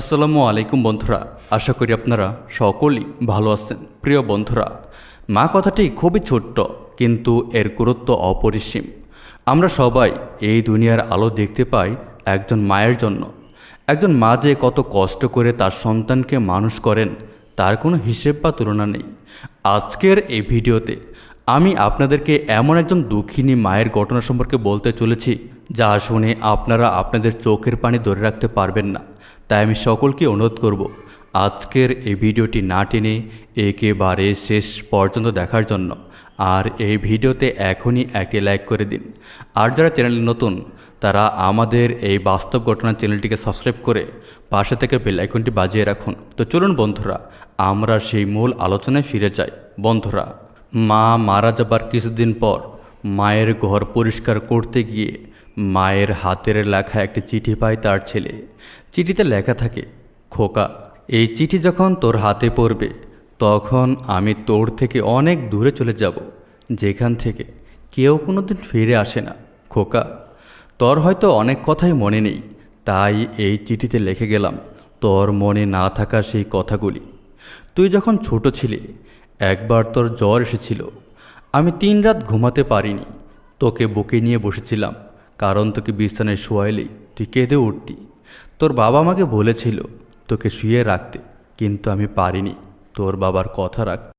আসসালামু আলাইকুম বন্ধুরা, আশা করি আপনারা সকলেই ভালো আছেন। প্রিয় বন্ধুরা, মা কথাটি খুবই ছোট্ট, কিন্তু এর গুরুত্ব অপরিসীম। আমরা সবাই এই দুনিয়ার আলো দেখতে পাই একজন মায়ের জন্য। একজন মা যে কত কষ্ট করে তার সন্তানকে মানুষ করেন, তার কোনো হিসেব বা তুলনা নেই। আজকের এই ভিডিওতে আমি আপনাদেরকে এমন একজন দুঃখিনী মায়ের ঘটনা সম্পর্কে বলতে চলেছি যা শুনে আপনারা আপনাদের চোখের পানি ধরে রাখতে পারবেন না। তাই আমি সকলকে অনুরোধ করব, আজকের এই ভিডিওটি না টেনে একেবারে শেষ পর্যন্ত দেখার জন্য আর এই ভিডিওতে এখনই একটি লাইক করে দিন। আর যারা চ্যানেলে নতুন, তারা আমাদের এই বাস্তব ঘটনা চ্যানেলটিকে সাবস্ক্রাইব করে পাশে থেকে বেল আইকনটি বাজিয়ে রাখুন। তো চলুন বন্ধুরা, আমরা সেই মূল আলোচনায় ফিরে যাই। বন্ধুরা, মা মারা যাবার কিছুদিন পর মায়ের ঘর পরিষ্কার করতে গিয়ে মায়ের হাতের লেখা একটি চিঠি পায় তার ছেলে। চিঠিতে লেখা থাকে, খোকা, এই চিঠি যখন তোর হাতে পড়বে, তখন আমি তোর থেকে অনেক দূরে চলে যাব, যেখান থেকে কেউ কোনোদিন ফিরে আসে না, খোকা। তোর হয়তো অনেক কথাই মনে নেই, তাই এই চিঠিতে লিখে গেলাম, তোর মনে না থাকা সেই কথাগুলি। তুই যখন ছোট ছিলি, একবার তোর জ্বর এসেছিল, আমি তিন রাত ঘুমাতে পারিনি, তোকে বুকে নিয়ে বসেছিলাম কারণ তোকে বিছানায় শোয়াইলেই তুই কেঁদে উঠতি। তোর বাবা আমাকে বলেছিল তোকে শুয়ে রাখতে, কিন্তু আমি পারিনি। তোর বাবার কথা রাখতে।